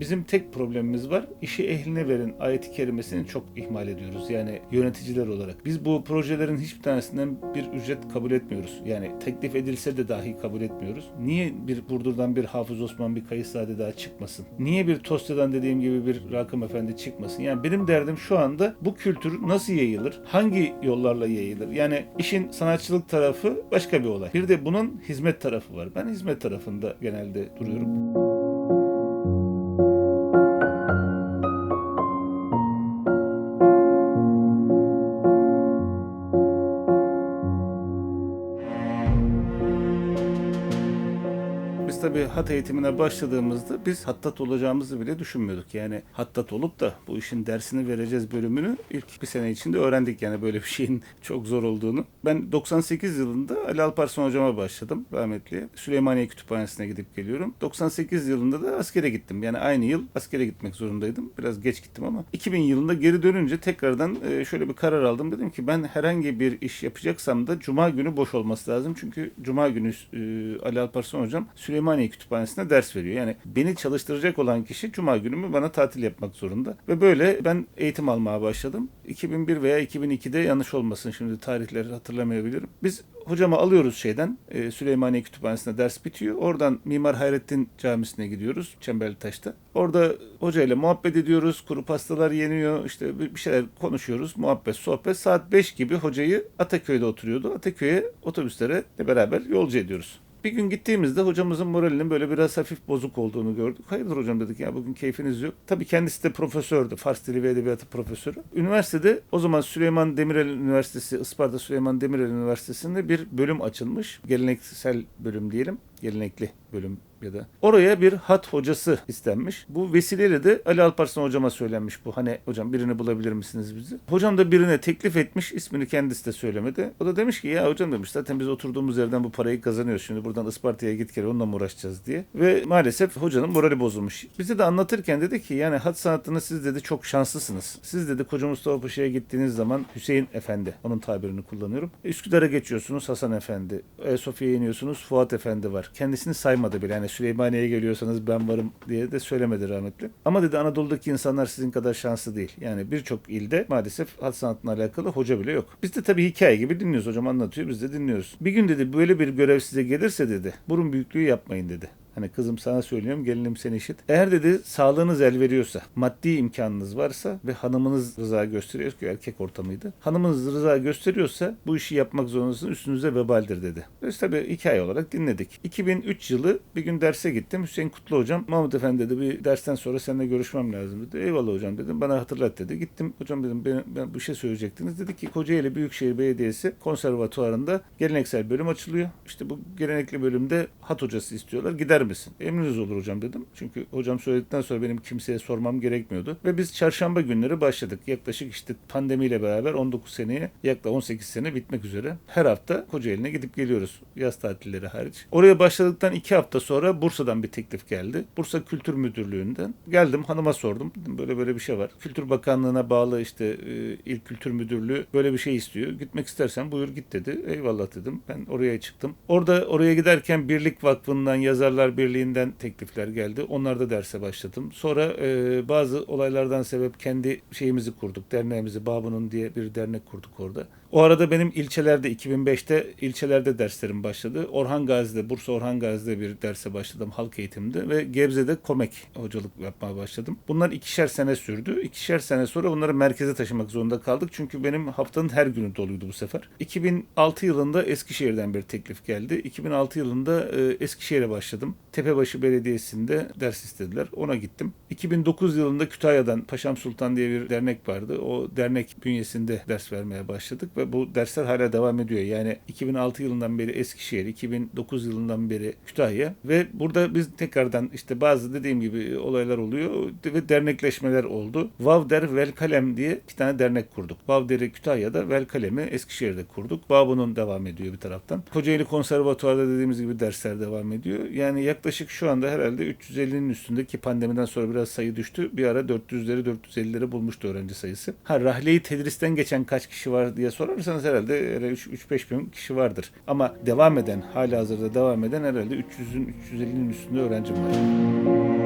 Bizim tek problemimiz var. İşi ehline verin ayeti kerimesini çok ihmal ediyoruz. Yani yöneticiler olarak. Biz bu projelerin hiçbir tanesinden bir ücret kabul etmiyoruz. Yani teklif edilse de dahi kabul etmiyoruz. Niye bir Burdur'dan bir Hafız Osman bir Kayıszade daha çıkmasın? Niye bir Tosya'dan dediğim gibi bir Rakım Efendi çıkmasın? Yani benim derdim şu anda bu kültür nasıl yayılır? Hangi yollarla yayılır? Yani işin sanatçılık tarafı başka bir olay. Bir de bunun hizmet tarafı var. Ben hizmet tarafında genelde duruyorum. Hat eğitimine başladığımızda biz hattat olacağımızı bile düşünmüyorduk. Yani hattat olup da bu işin dersini vereceğiz bölümünü ilk bir sene içinde öğrendik yani böyle bir şeyin çok zor olduğunu. Ben 98 yılında Ali Alparslan hocama başladım rahmetli. Süleymaniye Kütüphanesi'ne gidip geliyorum. 98 yılında da askere gittim. Yani aynı yıl askere gitmek zorundaydım. Biraz geç gittim ama 2000 yılında geri dönünce tekrardan e, şöyle bir karar aldım. Dedim ki ben herhangi bir iş yapacaksam da cuma günü boş olması lazım. Çünkü cuma günü e, Ali Alparslan hocam Süleymaniye Kütüphanesi'nde ders veriyor. Yani beni çalıştıracak olan kişi cuma günümü bana tatil yapmak zorunda. Ve böyle ben eğitim almaya başladım. 2001 veya 2002'de yanlış olmasın şimdi tarihleri hatırlamayabilirim. Biz hocamı alıyoruz şeyden e, Süleymaniye Kütüphanesi'nde ders bitiyor. Oradan Mimar Hayrettin Camisi'ne gidiyoruz Çemberlitaş'ta. Orada hocayla muhabbet ediyoruz. Kuru pastalar yeniyor. işte bir şeyler konuşuyoruz. Muhabbet, sohbet. Saat 5 gibi hocayı Ataköy'de oturuyordu. Ataköy'e otobüslere beraber yolcu ediyoruz. Bir gün gittiğimizde hocamızın moralinin böyle biraz hafif bozuk olduğunu gördük. Hayırdır hocam dedik ya bugün keyfiniz yok. Tabii kendisi de profesördü. Fars Dili ve Edebiyatı profesörü. Üniversitede o zaman Süleyman Demirel Üniversitesi, Isparta Süleyman Demirel Üniversitesi'nde bir bölüm açılmış. Geleneksel bölüm diyelim. Gelenekli bölüm ya da. Oraya bir hat hocası istenmiş. Bu vesileyle de Ali Alparslan hocama söylenmiş bu. Hani hocam birini bulabilir misiniz bizi? Hocam da birine teklif etmiş. ismini kendisi de söylemedi. O da demiş ki ya hocam demiş zaten biz oturduğumuz yerden bu parayı kazanıyoruz. Şimdi buradan Isparta'ya git gel onunla mı uğraşacağız diye. Ve maalesef hocanın morali bozulmuş. Bize de anlatırken dedi ki yani hat sanatını siz dedi çok şanslısınız. Siz dedi Koca Mustafa Paşa'ya gittiğiniz zaman Hüseyin Efendi onun tabirini kullanıyorum. Üsküdar'a geçiyorsunuz Hasan Efendi. Ayasofya'ya iniyorsunuz Fuat Efendi var. Kendisini saymadı bile. Yani Süleymaniye'ye geliyorsanız ben varım diye de söylemedi rahmetli. Ama dedi Anadolu'daki insanlar sizin kadar şanslı değil. Yani birçok ilde maalesef hat sanatına alakalı hoca bile yok. Biz de tabii hikaye gibi dinliyoruz. Hocam anlatıyor biz de dinliyoruz. Bir gün dedi böyle bir görev size gelirse dedi burun büyüklüğü yapmayın dedi. Hani kızım sana söylüyorum gelinim sen işit. Eğer dedi sağlığınız el veriyorsa, maddi imkanınız varsa ve hanımınız rıza gösteriyor ki erkek ortamıydı. Hanımınız rıza gösteriyorsa bu işi yapmak zorundasınız üstünüze vebaldir dedi. Biz tabii hikaye olarak dinledik. 2003 yılı bir gün derse gittim. Hüseyin Kutlu hocam Mahmut Efendi dedi bir dersten sonra seninle görüşmem lazım dedi. Eyvallah hocam dedim bana hatırlat dedi. Gittim hocam dedim ben, ben bir şey söyleyecektiniz. Dedi ki Kocaeli Büyükşehir Belediyesi konservatuarında geleneksel bölüm açılıyor. İşte bu gelenekli bölümde hat hocası istiyorlar. Gider misin? Emriniz olur hocam dedim. Çünkü hocam söyledikten sonra benim kimseye sormam gerekmiyordu. Ve biz çarşamba günleri başladık. Yaklaşık işte pandemiyle beraber 19 seneye yaklaşık 18 sene bitmek üzere. Her hafta Kocaeli'ne gidip geliyoruz. Yaz tatilleri hariç. Oraya başladıktan 2 hafta sonra Bursa'dan bir teklif geldi. Bursa Kültür Müdürlüğü'nden. Geldim hanıma sordum. Dedim, böyle böyle bir şey var. Kültür Bakanlığı'na bağlı işte e, İl Kültür Müdürlüğü böyle bir şey istiyor. Gitmek istersen buyur git dedi. Eyvallah dedim. Ben oraya çıktım. Orada oraya giderken Birlik Vakfı'ndan Yazarlar Birliği'nden teklifler geldi. Onlarda derse başladım. Sonra e, bazı olaylardan sebep kendi şeyimizi kurduk. Derneğimizi Babunun diye bir dernek kurduk orada. O arada benim ilçelerde 2005'te ilçelerde derslerim başladı. Orhan Gazi'de, Bursa Orhan Gazi'de bir derse başladım halk eğitimde ve Gebze'de Komek hocalık yapmaya başladım. Bunlar ikişer sene sürdü. İkişer sene sonra bunları merkeze taşımak zorunda kaldık. Çünkü benim haftanın her günü doluydu bu sefer. 2006 yılında Eskişehir'den bir teklif geldi. 2006 yılında e, Eskişehir'e başladım. Tepebaşı Belediyesi'nde ders istediler. Ona gittim. 2009 yılında Kütahya'dan Paşam Sultan diye bir dernek vardı. O dernek bünyesinde ders vermeye başladık ve bu dersler hala devam ediyor. Yani 2006 yılından beri Eskişehir, 2009 yılından beri Kütahya ve burada biz tekrardan işte bazı dediğim gibi olaylar oluyor ve dernekleşmeler oldu. Vavder Vel Kalem diye iki tane dernek kurduk. Vavder'i Kütahya'da, Vel Kalem'i Eskişehir'de kurduk. Babunun devam ediyor bir taraftan. Kocaeli Konservatuvar'da dediğimiz gibi dersler devam ediyor. Yani yaklaşık şu anda herhalde 350'nin üstündeki pandemiden sonra biraz sayı düştü. Bir ara 400'leri 450'leri bulmuştu öğrenci sayısı. Ha rahleyi tedristen geçen kaç kişi var diye sorarsanız herhalde 3-5 bin kişi vardır. Ama devam eden, hala hazırda devam eden herhalde 300'ün 350'nin üstünde öğrencim var.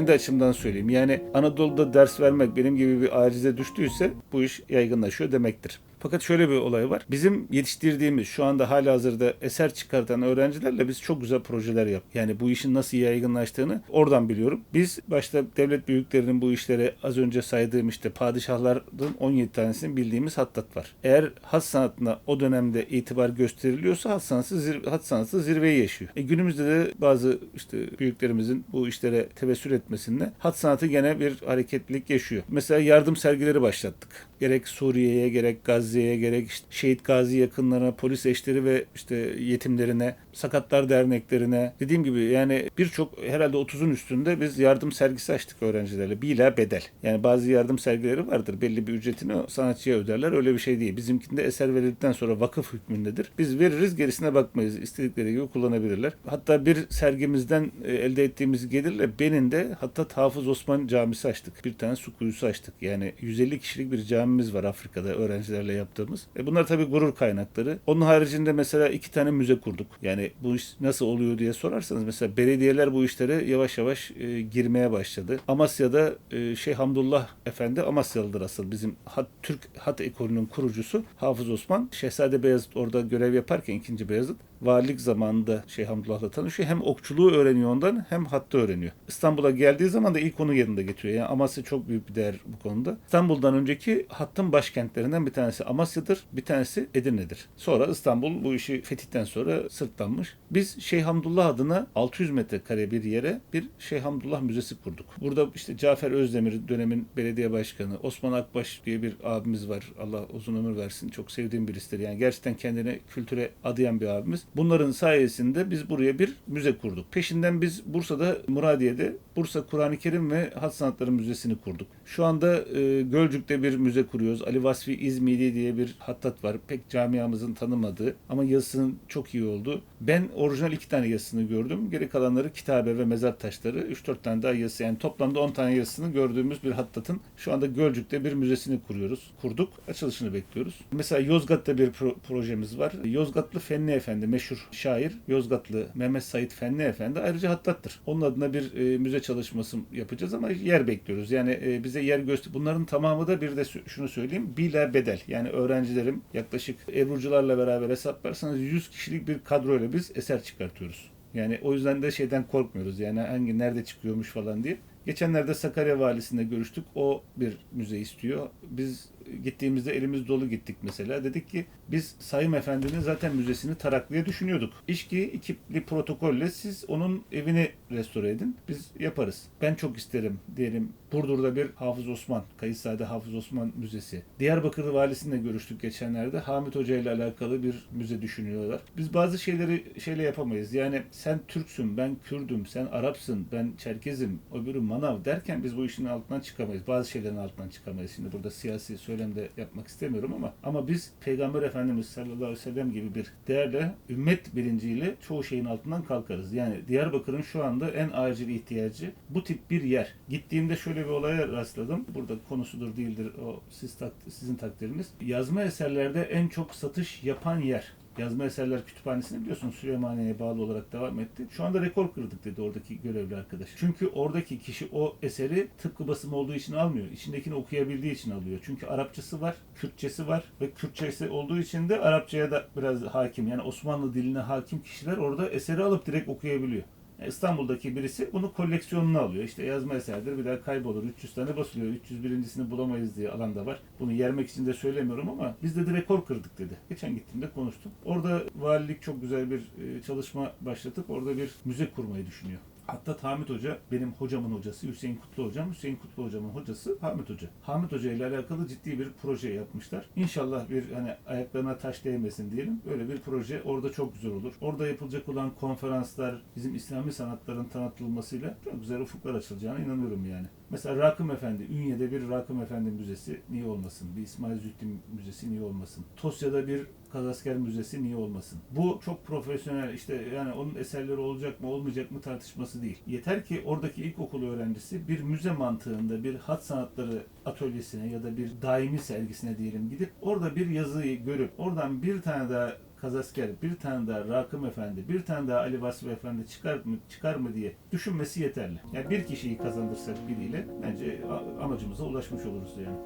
Kendi açımdan söyleyeyim. Yani Anadolu'da ders vermek benim gibi bir acize düştüyse bu iş yaygınlaşıyor demektir. Fakat şöyle bir olay var. Bizim yetiştirdiğimiz şu anda hala hazırda eser çıkartan öğrencilerle biz çok güzel projeler yap. Yani bu işin nasıl yaygınlaştığını oradan biliyorum. Biz başta devlet büyüklerinin bu işlere az önce saydığım işte padişahların 17 tanesini bildiğimiz hattat var. Eğer hat sanatına o dönemde itibar gösteriliyorsa hat sanatı, zir- hat sanatı zirveyi yaşıyor. E günümüzde de bazı işte büyüklerimizin bu işlere tevessül etmesinde hat sanatı gene bir hareketlilik yaşıyor. Mesela yardım sergileri başlattık. Gerek Suriye'ye gerek Gazze'ye gerek işte şehit gazi yakınlarına, polis eşleri ve işte yetimlerine, sakatlar derneklerine dediğim gibi yani birçok herhalde 30'un üstünde biz yardım sergisi açtık öğrencilerle. Bila bedel. Yani bazı yardım sergileri vardır. Belli bir ücretini sanatçıya öderler. Öyle bir şey değil. Bizimkinde eser verildikten sonra vakıf hükmündedir. Biz veririz gerisine bakmayız. İstedikleri gibi kullanabilirler. Hatta bir sergimizden e, elde ettiğimiz gelirle Benin'de hatta Hafız Osman Camisi açtık. Bir tane su kuyusu açtık. Yani 150 kişilik bir camimiz var Afrika'da öğrencilerle yaptığımız. E bunlar tabii gurur kaynakları. Onun haricinde mesela iki tane müze kurduk. Yani bu iş nasıl oluyor diye sorarsanız mesela belediyeler bu işlere yavaş yavaş e, girmeye başladı. Amasya'da e, Şeyh Hamdullah Efendi Amasyalıdır asıl. Bizim hat, Türk hat ekolünün kurucusu Hafız Osman. Şehzade Beyazıt orada görev yaparken 2. Beyazıt valilik zamanında Şeyh Hamdullah'la tanışıyor. Hem okçuluğu öğreniyor ondan hem hattı öğreniyor. İstanbul'a geldiği zaman da ilk onu yanında getiriyor. Yani Amasya çok büyük bir değer bu konuda. İstanbul'dan önceki hattın başkentlerinden bir tanesi Amasya'dır, bir tanesi Edirne'dir. Sonra İstanbul bu işi fetihten sonra sırtlanmış. Biz Şeyh Hamdullah adına 600 metrekare bir yere bir Şeyh Hamdullah Müzesi kurduk. Burada işte Cafer Özdemir dönemin belediye başkanı, Osman Akbaş diye bir abimiz var. Allah uzun ömür versin. Çok sevdiğim birisidir. Yani gerçekten kendini kültüre adayan bir abimiz. Bunların sayesinde biz buraya bir müze kurduk. Peşinden biz Bursa'da Muradiye'de Bursa Kur'an-ı Kerim ve Hat Sanatları Müzesi'ni kurduk. Şu anda e, Gölcük'te bir müze kuruyoruz. Ali Vasfi İzmiri diye bir hattat var. Pek camiamızın tanımadığı ama yazısının çok iyi olduğu. Ben orijinal iki tane yazısını gördüm. Geri kalanları kitabe ve mezar taşları. 3-4 tane daha yazısı yani toplamda 10 tane yazısını gördüğümüz bir hattatın şu anda Gölcük'te bir müzesini kuruyoruz. Kurduk. Açılışını bekliyoruz. Mesela Yozgat'ta bir pro- projemiz var. Yozgatlı Fenli Efendi meşhur şair Yozgatlı Mehmet Said Fenli Efendi ayrıca hattattır. Onun adına bir e, müze çalışması yapacağız ama yer bekliyoruz. Yani e, bize yer göster. Bunların tamamı da bir de şunu söyleyeyim. Bila bedel. Yani öğrencilerim yaklaşık Ebrucularla beraber hesaplarsanız 100 kişilik bir kadroyla biz eser çıkartıyoruz. Yani o yüzden de şeyden korkmuyoruz. Yani hangi nerede çıkıyormuş falan diye. Geçenlerde Sakarya Valisi'nde görüştük. O bir müze istiyor. Biz gittiğimizde elimiz dolu gittik mesela. Dedik ki biz Sayım Efendi'nin zaten müzesini taraklıya düşünüyorduk. İşki ekipli protokolle siz onun evini restore edin. Biz yaparız. Ben çok isterim diyelim. Burdur'da bir Hafız Osman, Kayıtsade Hafız Osman Müzesi. Diyarbakır Valisi'nde görüştük geçenlerde. Hamit Hoca ile alakalı bir müze düşünüyorlar. Biz bazı şeyleri şeyle yapamayız. Yani sen Türksün, ben Kürdüm, sen Arapsın, ben Çerkezim, öbürü Manav derken biz bu işin altından çıkamayız. Bazı şeylerin altından çıkamayız. Şimdi burada siyasi söylemde yapmak istemiyorum ama ama biz Peygamber Efendimiz sallallahu aleyhi ve sellem gibi bir değerle ümmet bilinciyle çoğu şeyin altından kalkarız. Yani Diyarbakır'ın şu anda en acil ihtiyacı bu tip bir yer. Gittiğimde şöyle bir olaya rastladım. Burada konusudur değildir o siz sizin takdiriniz. Yazma eserlerde en çok satış yapan yer. Yazma Eserler Kütüphanesi'ni biliyorsun Süleymaniye'ye bağlı olarak devam etti. Şu anda rekor kırdık dedi oradaki görevli arkadaş. Çünkü oradaki kişi o eseri tıpkı basım olduğu için almıyor. İçindekini okuyabildiği için alıyor. Çünkü Arapçası var, Kürtçesi var ve Kürtçesi olduğu için de Arapçaya da biraz hakim. Yani Osmanlı diline hakim kişiler orada eseri alıp direkt okuyabiliyor. İstanbul'daki birisi bunu koleksiyonuna alıyor. İşte yazma eserdir bir daha kaybolur. 300 tane basılıyor. 301.sini bulamayız diye alanda var. Bunu yermek için de söylemiyorum ama biz de rekor kırdık dedi. Geçen gittiğimde konuştum. Orada valilik çok güzel bir e, çalışma başlatıp orada bir müze kurmayı düşünüyor. Hatta Hamit Hoca benim hocamın hocası Hüseyin Kutlu hocam. Hüseyin Kutlu hocamın hocası Hamit Hoca. Hamit Hoca ile alakalı ciddi bir proje yapmışlar. İnşallah bir hani ayaklarına taş değmesin diyelim. Böyle bir proje orada çok güzel olur. Orada yapılacak olan konferanslar bizim İslami sanatların tanıtılmasıyla çok güzel ufuklar açılacağına inanıyorum yani. Mesela Rakım Efendi, Ünye'de bir Rakım Efendi Müzesi niye olmasın? Bir İsmail Zühtü Müzesi niye olmasın? Tosya'da bir Kazasker Müzesi niye olmasın? Bu çok profesyonel işte yani onun eserleri olacak mı olmayacak mı tartışması değil. Yeter ki oradaki ilkokul öğrencisi bir müze mantığında bir hat sanatları atölyesine ya da bir daimi sergisine diyelim gidip orada bir yazıyı görüp oradan bir tane daha Kazasker, bir tane daha Rakım Efendi, bir tane daha Ali Vasfi Efendi çıkar mı çıkar mı diye düşünmesi yeterli. Yani bir kişiyi kazandırsak biriyle bence amacımıza ulaşmış oluruz yani.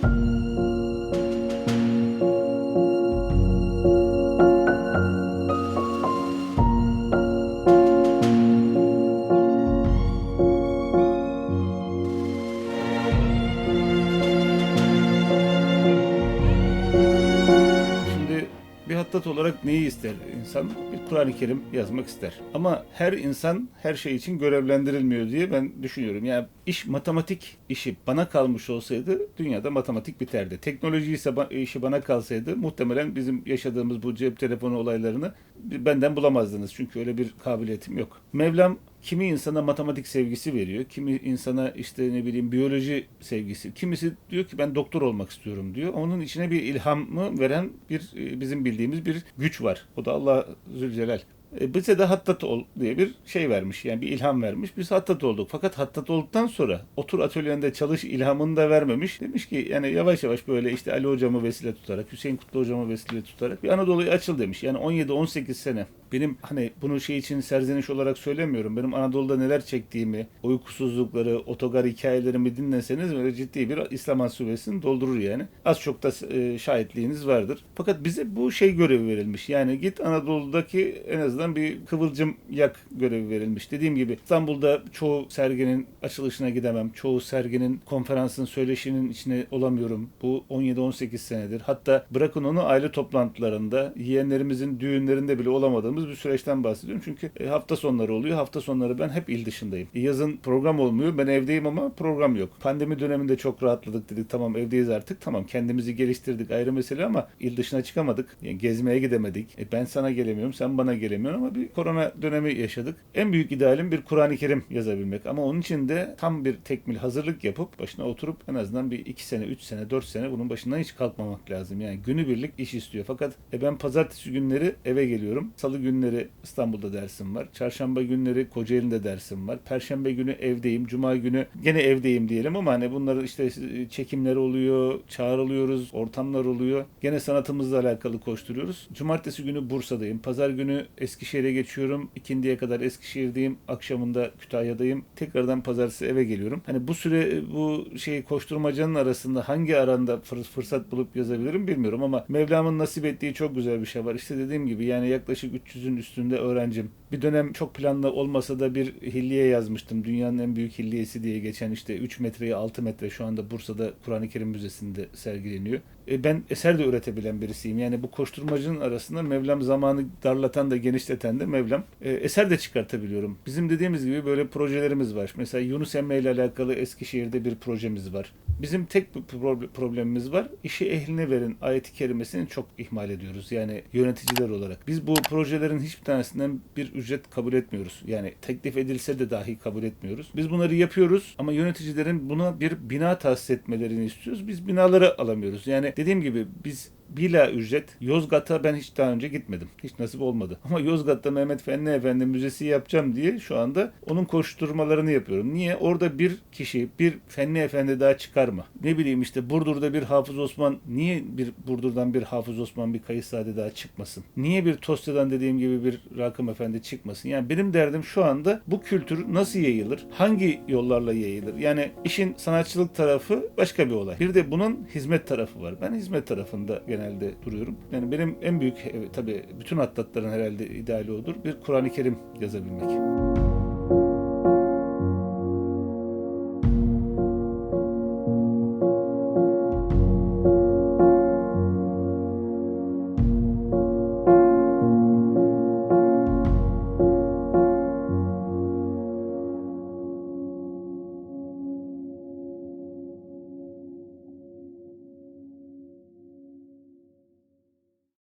Şimdi hattat olarak neyi ister insan? Bir Kur'an-ı Kerim yazmak ister. Ama her insan her şey için görevlendirilmiyor diye ben düşünüyorum. Yani iş matematik işi bana kalmış olsaydı dünyada matematik biterdi. Teknoloji ise işi bana kalsaydı muhtemelen bizim yaşadığımız bu cep telefonu olaylarını benden bulamazdınız. Çünkü öyle bir kabiliyetim yok. Mevlam kimi insana matematik sevgisi veriyor, kimi insana işte ne bileyim biyoloji sevgisi, kimisi diyor ki ben doktor olmak istiyorum diyor. Onun içine bir ilhamı veren bir e, bizim bildiğimiz bir güç var. O da Allah Zülcelal. E, bize de hattat ol diye bir şey vermiş. Yani bir ilham vermiş. Biz hattat olduk. Fakat hattat olduktan sonra otur atölyende çalış ilhamını da vermemiş. Demiş ki yani yavaş yavaş böyle işte Ali hocamı vesile tutarak, Hüseyin Kutlu hocamı vesile tutarak bir Anadolu'ya açıl demiş. Yani 17-18 sene benim hani bunu şey için serzeniş olarak söylemiyorum. Benim Anadolu'da neler çektiğimi, uykusuzlukları, otogar hikayelerimi dinleseniz böyle ciddi bir İslam Ansübesi'ni doldurur yani. Az çok da e, şahitliğiniz vardır. Fakat bize bu şey görevi verilmiş. Yani git Anadolu'daki en azından bir kıvılcım yak görevi verilmiş. Dediğim gibi İstanbul'da çoğu serginin açılışına gidemem. Çoğu serginin konferansın söyleşinin içine olamıyorum. Bu 17-18 senedir. Hatta bırakın onu aile toplantılarında, yeğenlerimizin düğünlerinde bile olamadığımız bir süreçten bahsediyorum. Çünkü e, hafta sonları oluyor. Hafta sonları ben hep il dışındayım. E, Yazın program olmuyor. Ben evdeyim ama program yok. Pandemi döneminde çok rahatladık dedik. Tamam evdeyiz artık. Tamam kendimizi geliştirdik ayrı mesele ama il dışına çıkamadık. Yani gezmeye gidemedik. E, ben sana gelemiyorum, sen bana gelemiyorsun ama bir korona dönemi yaşadık. En büyük idealim bir Kur'an-ı Kerim yazabilmek. Ama onun için de tam bir tekmil hazırlık yapıp başına oturup en azından bir iki sene, üç sene, dört sene bunun başından hiç kalkmamak lazım. Yani günübirlik iş istiyor. Fakat e, ben pazartesi günleri eve geliyorum. Salı günleri İstanbul'da dersim var. Çarşamba günleri Kocaeli'nde dersim var. Perşembe günü evdeyim. Cuma günü gene evdeyim diyelim ama hani bunları işte e, çekimler oluyor, çağrılıyoruz, ortamlar oluyor. Gene sanatımızla alakalı koşturuyoruz. Cumartesi günü Bursa'dayım. Pazar günü Eskişehir'e geçiyorum. İkindiye kadar Eskişehir'deyim. Akşamında Kütahya'dayım. Tekrardan pazartesi eve geliyorum. Hani bu süre bu şey koşturmacanın arasında hangi aranda fır- fırsat bulup yazabilirim bilmiyorum ama Mevlam'ın nasip ettiği çok güzel bir şey var. İşte dediğim gibi yani yaklaşık 300'ün üstünde öğrencim. Bir dönem çok planlı olmasa da bir hilliye yazmıştım. Dünyanın en büyük hilliyesi diye geçen işte 3 metreye 6 metre şu anda Bursa'da Kur'an-ı Kerim Müzesi'nde sergileniyor. E, ben eser de üretebilen birisiyim. Yani bu koşturmacının arasında Mevlam zamanı darlatan da genişleten de Mevlam e, eser de çıkartabiliyorum. Bizim dediğimiz gibi böyle projelerimiz var. Mesela Yunus Emre ile alakalı Eskişehir'de bir projemiz var. Bizim tek bir pro- problemimiz var. İşi ehline verin ayeti kerimesini çok ihmal ediyoruz. Yani yöneticiler olarak. Biz bu projelerin hiçbir tanesinden bir ücret kabul etmiyoruz. Yani teklif edilse de dahi kabul etmiyoruz. Biz bunları yapıyoruz ama yöneticilerin buna bir bina tahsis etmelerini istiyoruz. Biz binaları alamıyoruz. Yani dediğim gibi biz bila ücret Yozgat'a ben hiç daha önce gitmedim. Hiç nasip olmadı. Ama Yozgat'ta Mehmet Fenli Efendi Müzesi yapacağım diye şu anda onun koşturmalarını yapıyorum. Niye? Orada bir kişi, bir Fenli Efendi daha çıkar mı? Ne bileyim işte Burdur'da bir Hafız Osman, niye bir Burdur'dan bir Hafız Osman, bir Kayıssade daha çıkmasın? Niye bir Tosya'dan dediğim gibi bir Rakım Efendi çıkmasın? Yani benim derdim şu anda bu kültür nasıl yayılır? Hangi yollarla yayılır? Yani işin sanatçılık tarafı başka bir olay. Bir de bunun hizmet tarafı var. Ben hizmet tarafında genelde duruyorum. Yani benim en büyük e, tabii bütün atlatların herhalde ideali odur. Bir Kur'an-ı Kerim yazabilmek.